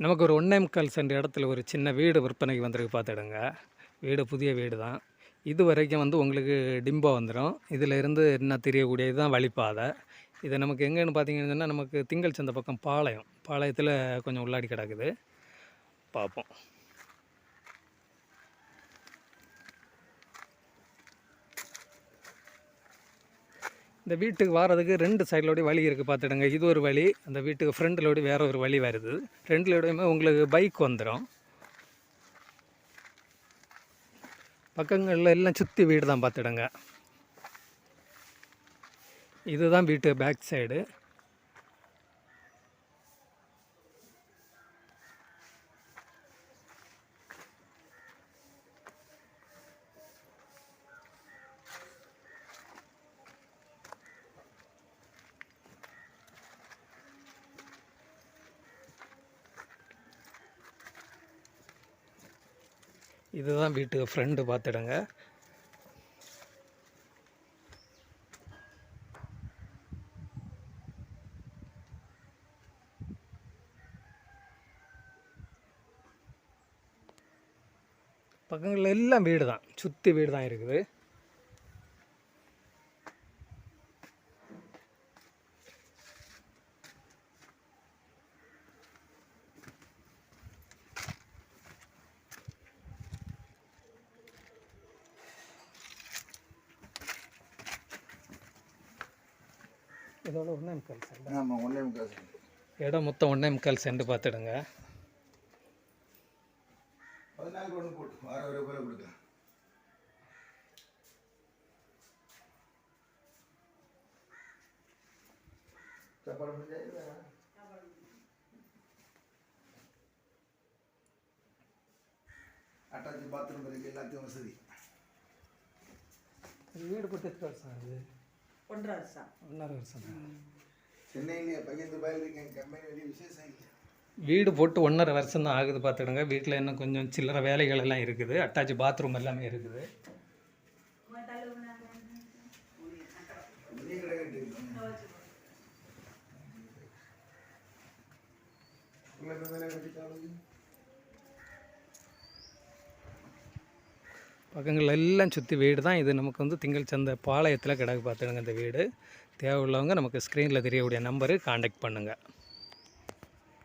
நமக்கு ஒரு ஒன்னேம்கால் முக்கால் இடத்துல ஒரு சின்ன வீடு விற்பனைக்கு வந்திருக்கு பார்த்துடுங்க. வீடு புதிய வீடு தான். இது வரைக்கும் வந்து உங்களுக்கு டிம்போ வந்துடும் இதில் இருந்து என்ன தெரியக்கூடியது தான் வழிப்பாதை. இது நமக்கு எங்கேன்னு பார்த்தீங்கன்னா நமக்கு திங்கள் சந்தை பக்கம் பாளையம். பாளையத்தில் கொஞ்சம் உள்ளாடி கிடக்குது. பார்ப்போம். இந்த வீட்டுக்கு வர்றதுக்கு ரெண்டு சைட்லோட வழி இருக்குது பார்த்துடுங்க. இது ஒரு வழி அந்த வீட்டுக்கு ஃப்ரெண்ட்லோடய வேற ஒரு வழி வருது. ரெண்டுலோடையுமே உங்களுக்கு பைக் வந்துடும் பக்கங்களில் எல்லாம் சுற்றி வீடு தான் பார்த்துடுங்க. இதுதான் வீட்டு பேக் சைடு. இதுதான் வீட்டுக்கு ஃப்ரெண்டு பார்த்துடுங்க. பக்கங்களில் எல்லாம் வீடு தான் சுற்றி வீடு தான் இருக்குது. இதோட ஒன்றே முக்கால் சென்ட். ஆமாம் ஒன்றே முக்கால் சென்ட். இடம் மொத்தம் ஒன்றே முக்கால் சென்ட் பார்த்துடுங்க. பதினாலு ஒன்று போட்டு வார ஒரு ரூபாய் கொடுக்கலாம். அட்டாச்சு பாத்ரூம் இருக்கு எல்லாத்தையும் வசதி. வீடு போட்டு வருஷம் ஆகுது ஒன்றரை வருஷம் ஒன்றரை வருஷம் தான் சென்னையிலேயே பையன் துபாயில் இருக்கேன் கம்பெனி வெளியே விசேஷம் இல்லை. வீடு போட்டு ஒன்றரை வருஷம் தான் ஆகுது பார்த்துடுங்க வீட்டில் இன்னும் கொஞ்சம் சில்லற வேலைகள் எல்லாம் இருக்குது. அட்டாச் பாத்ரூம் எல்லாமே இருக்குது. உங்களுக்கு பக்கங்கள் எல்லாம் சுற்றி வீடு தான். இது நமக்கு வந்து திங்கள் சந்தை பாளையத்தில் கிடக்கு பார்த்துடுங்க இந்த வீடு. தேவை உள்ளவங்க நமக்கு ஸ்க்ரீனில் தெரியக்கூடிய நம்பரு காண்டாக்ட் பண்ணுங்கள்